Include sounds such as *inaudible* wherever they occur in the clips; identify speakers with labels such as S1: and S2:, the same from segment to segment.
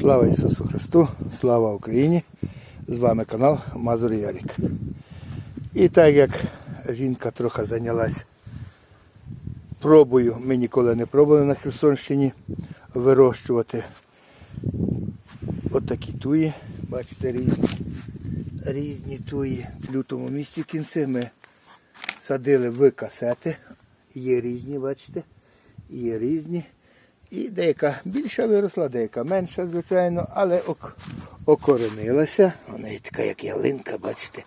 S1: Слава Ісусу Христу, слава Україні! З вами канал Мазур Ярік. І так як жінка трохи зайнялась пробою, ми ніколи не пробували на Херсонщині вирощувати отакі туї, бачите, різні, різні туї. В лютому місці кінці ми садили в касети. Є різні, бачите, є різні. І деяка більша виросла, деяка менша, звичайно, але ок- окоренилася. Вона є така, як ялинка, бачите.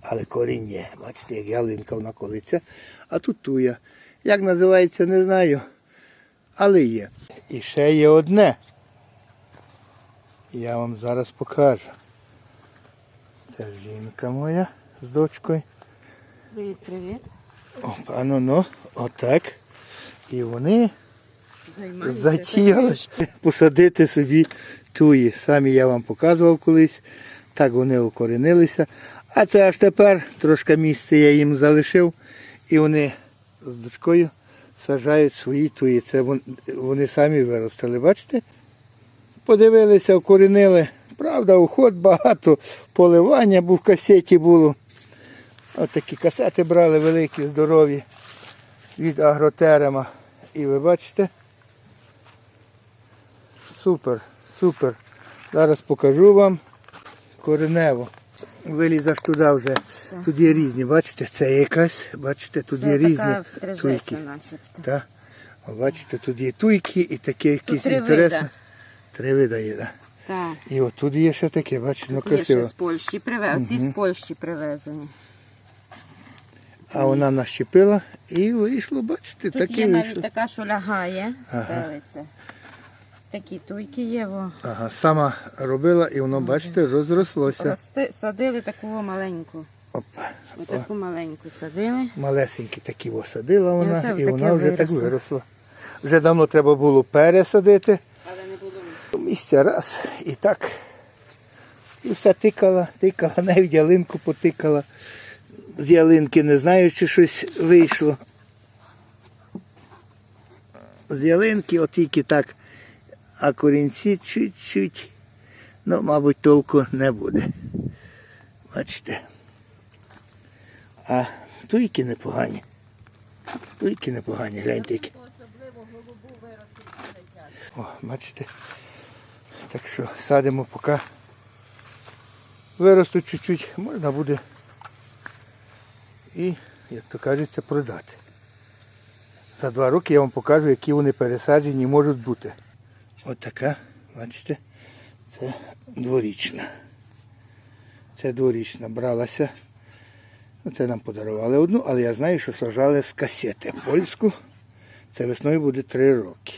S1: Але корінь є. Бачите, як ялинка вона колиться. А тут туя. Як називається, не знаю. Але є. І ще є одне. Я вам зараз покажу. Це жінка моя з дочкою.
S2: Привіт, привіт.
S1: Опа, ну ну, отак. І вони
S2: Займаюся.
S1: посадити собі туї. Самі я вам показував колись. Так вони укоренилися. А це аж тепер трошки місця я їм залишив. І вони з дочкою саджають свої туї. Це вони самі виростили. Бачите? Подивилися, укоренили. Правда, уход багато, поливання, бо в касеті було. От такі касети брали великі, здорові від агротерема. І ви бачите, Супер, супер. Зараз покажу вам коренево. Виліз аж туди вже. Тут є різні, бачите, це якась, бачите, тут
S2: Це
S1: є різні туйки.
S2: начебто.
S1: Та? О, бачите, тут є туйки і таке якісь інтересне. Три вида є, да.
S2: Так.
S1: І от тут є ще таке, бачите, ну
S2: Є ще з Польщі привезені. Ці з Польщі привезені.
S1: А вона нащепила і вийшло, бачите,
S2: Тут
S1: таке
S2: є навіть
S1: вийшло.
S2: така, що лягає, стелиться. Такі туйки є, во.
S1: Ага, сама робила і воно, бачите, розрослося.
S2: Рости, садили таку маленьку.
S1: Опа.
S2: Отаку маленьку садили.
S1: Малесенькі такі посадила вона,
S2: оце
S1: і вона вже так виросла. Вже давно треба було пересадити.
S2: Але не було.
S1: Місця раз і так. І все тикала, тикала, навіть ялинку потикала. З ялинки не знаю, чи щось вийшло. З ялинки от тільки так, а корінці чуть-чуть. Ну, мабуть, толку не буде. Бачите. А туйки непогані. Туйки непогані, гляньте які. О, бачите. Так що садимо поки виростуть чуть-чуть, можна буде і, як то кажеться, продати. За два роки я вам покажу, які вони пересаджені можуть бути. От бачите, це дворічна. Це дворічна бралася. Це нам подарували одну, але я знаю, що сажали з касети польську. Це весною буде три роки.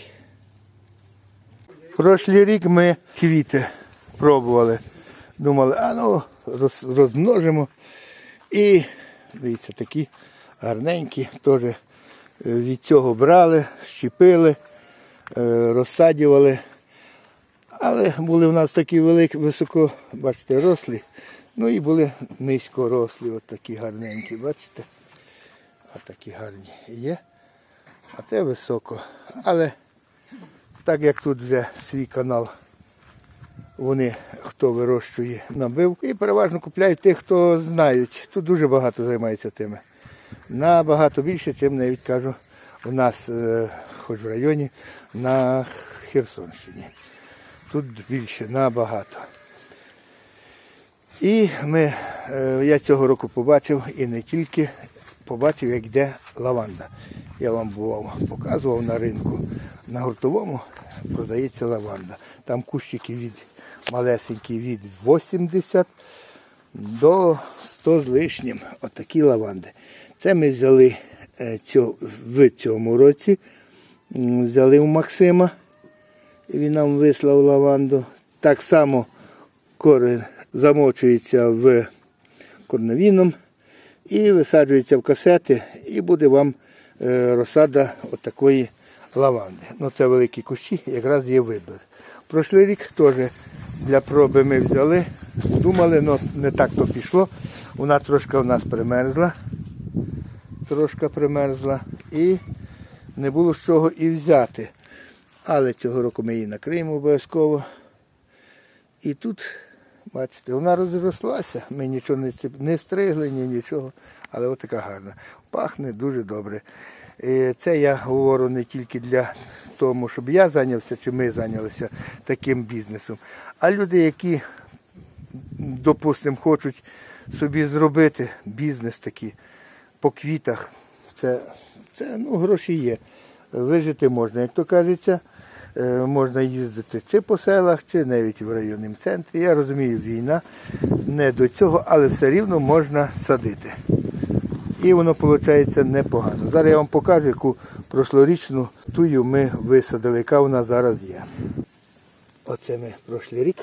S1: Прошлий рік ми квіти пробували. Думали, а ну роз, розмножимо. І дивіться, такі гарненькі, теж е, від цього брали, щепили, розсадювали. Але були в нас такі великі, високо, бачите, рослі. Ну і були низько рослі, от такі гарненькі, бачите? От такі гарні є. А це високо. Але так як тут вже свій канал, вони хто вирощує, набив. І переважно купляють тих, хто знають. Тут дуже багато займається тими. Набагато більше, чим навіть кажу, у нас, е, хоч в районі, на Херсонщині. Тут більше, набагато. І ми, е, я цього року побачив і не тільки побачив, як йде лаванда. Я вам бував, показував на ринку. На гуртовому продається лаванда. Там кущики від малесенькі від 80 до 100 з лишнім. Отакі лаванди. Це ми взяли е, цьо- в цьому році. Взяли у Максима. Він нам вислав лаванду. Так само корень замочується в корновіном і висаджується в касети, і буде вам е, розсада отакої лаванди. Ну це великі кущі, якраз є вибір. Прошлий рік теж для проби ми взяли, думали, але не так то пішло. Вона трошки у нас примерзла, трошки примерзла і не було з чого і взяти. Але цього року ми її накриємо обов'язково. І тут, бачите, вона розрослася, ми нічого не, не стригли, ні нічого, але от така гарна. Пахне дуже добре. І це я говорю не тільки для того, щоб я зайнявся, чи ми зайнялися таким бізнесом, а люди, які, допустимо, хочуть собі зробити бізнес такий по квітах, це, це ну, гроші є. Вижити можна, як то кажеться, е, можна їздити чи по селах, чи навіть в районному центрі. Я розумію, війна не до цього, але все рівно можна садити. І воно виходить непогано. Зараз я вам покажу, яку прошлорічну тую ми висадили, яка вона зараз є. Оце ми прошлий рік.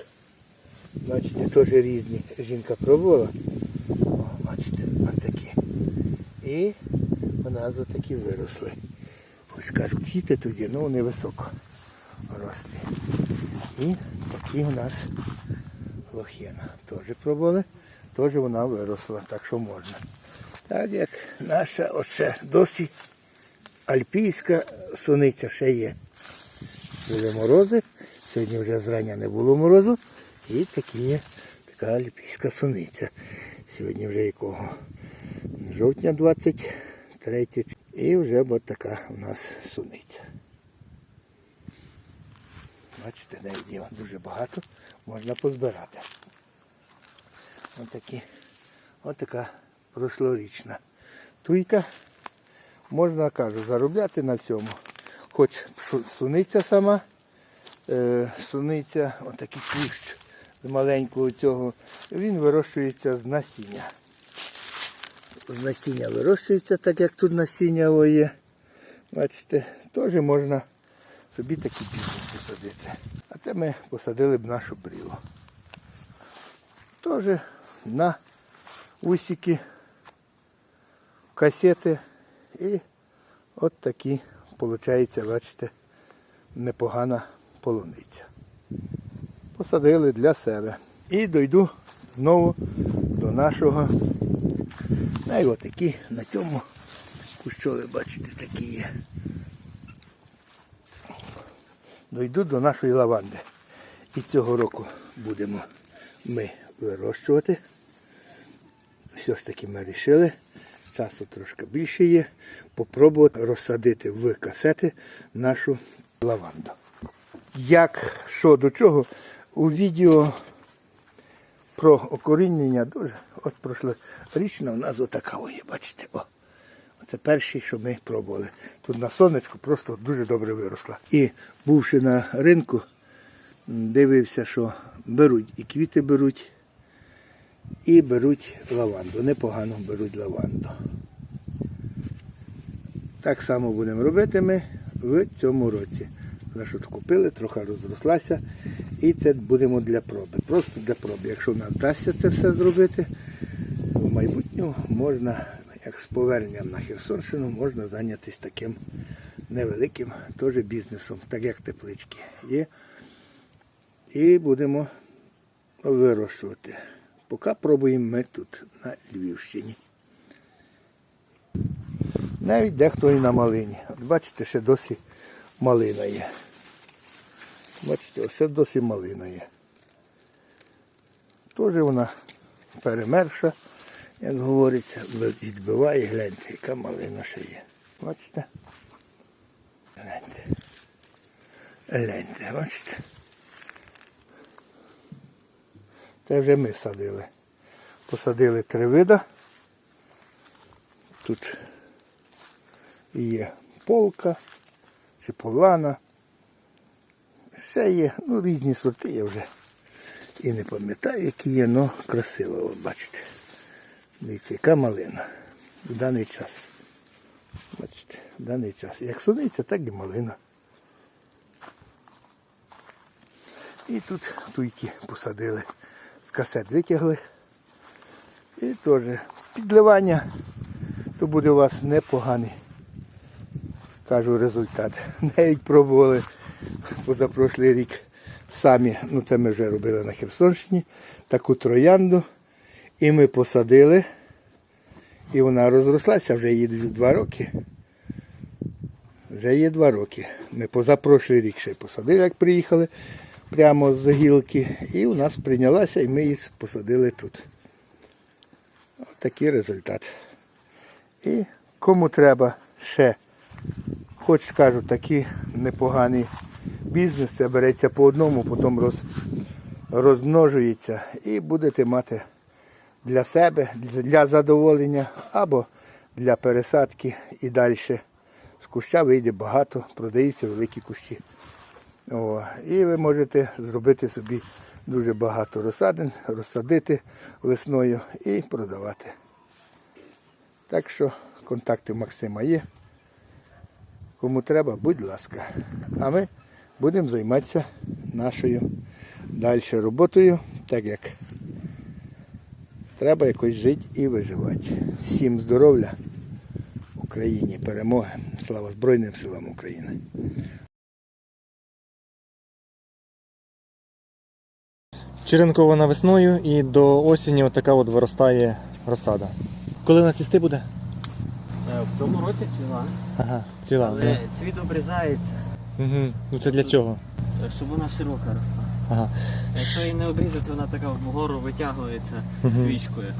S1: Бачите, теж різні. Жінка пробувала. О, бачите, ось такі. І у нас отакі виросли. Хоч кажу, квіти є, ну вони високо рослі. І такі у нас лохіна. Теж пробували, теж вона виросла, так що можна. Так як наша оце досі альпійська суниця ще є. Були морози, сьогодні вже зрання не було морозу. І такі є така альпійська суниця. Сьогодні вже якого? Жовтня 23. І вже от така у нас суниця. Бачите, є дуже багато, можна позбирати. Ось такі, ось така прошлорічна туйка. Можна, кажу, заробляти на всьому. Хоч суниця сама, е, суниця, отакий кущ з маленького цього, він вирощується з насіння. Насіння вирощується, так як тут насіння є. Бачите, теж можна собі такий бізнес посадити. А це ми посадили б нашу брілу. Теж на усики, касети і от такі, виходить, бачите, непогана полуниця. Посадили для себе. І дойду знову до нашого. Ну і отакі на цьому кущові, бачите, такі є. Дойду до нашої лаванди. І цього року будемо ми вирощувати. Все ж таки ми вирішили. Часу трошки більше є. Попробувати розсадити в касети нашу лаванду. Як, що до чого, у відео про окорінення дуже. От прошлорічна у нас отака є, бачите, о. Це перші, що ми пробували. Тут на сонечку просто дуже добре виросла. І бувши на ринку, дивився, що беруть і квіти беруть, і беруть лаванду. Непогано беруть лаванду. Так само будемо робити ми в цьому році. Нашу купили, трохи розрослася. І це будемо для проби. Просто для проби. Якщо в нас вдасться це все зробити, в майбутньому можна, як з поверненням на Херсонщину, можна зайнятися таким невеликим теж бізнесом, так як теплички є. І будемо вирощувати. Поки пробуємо ми тут, на Львівщині. Навіть дехто і на малині. От бачите, ще досі малина є. Бачите, ось досі малина є. Теж вона перемерша, як говориться, відбиває, гляньте, яка малина ще є. Бачите? Гляньте. Гляньте, бачите? Це вже ми садили. Посадили три вида. Тут є полка чи полана. Все є, ну різні сорти я вже і не пам'ятаю, які є, але красиво, ви бачите. Дивіться, яка малина в даний час. Бачите, в даний час. Як суниця, так і малина. І тут туйки посадили, з касет витягли. І теж підливання, то буде у вас непоганий, кажу, результат. *laughs* Навіть пробували позапрошлий рік самі, ну це ми вже робили на Херсонщині, таку троянду. І ми посадили. І вона розрослася, вже їй два роки. Вже є два роки. Ми позапрошлий рік ще посадили, як приїхали. прямо з гілки. І у нас прийнялася, і ми її посадили тут. Ось такий результат. І кому треба ще, хоч скажу, такий непоганий бізнес, це береться по одному, потім роз, розмножується і будете мати для себе, для задоволення або для пересадки і далі. З куща вийде багато, продаються великі кущі. О, і ви можете зробити собі дуже багато розсадин, розсадити весною і продавати. Так що контакти Максима є. Кому треба, будь ласка. А ми будемо займатися нашою далі роботою, так як треба якось жити і виживати. Всім здоров'я, Україні перемоги. Слава Збройним силам України.
S3: Черенкована весною і до осені отака от виростає розсада. Коли вона цвісти буде?
S4: Е, В цьому році ціла,
S3: Ага, ціла.
S4: але цвіт обрізається,
S3: Угу. Ну це для чого?
S4: щоб вона широка росла.
S3: Ага.
S4: Якщо її не обрізати, вона така вгору витягується
S3: Мгм.
S4: свічкою.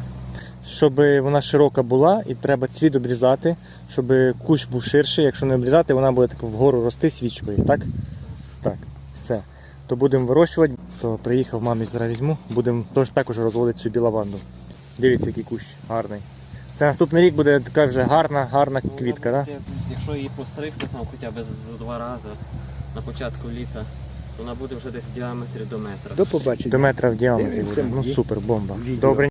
S3: Щоб вона широка була, і треба цвіт обрізати, щоб кущ був ширший. Якщо не обрізати, вона буде так вгору рости свічкою, так? Так, все. То будемо вирощувати, то приїхав мамі зараз візьму, будемо також розводити собі лаванду. Дивіться, який кущ гарний. Це наступний рік буде така вже гарна, гарна квітка, так?
S4: Якщо її постригти там хоча б за два рази на початку літа, то вона буде вже десь в діаметрі до метра.
S1: До побачення.
S3: До метра в діаметрі буде. Ну супер, бомба. Добре.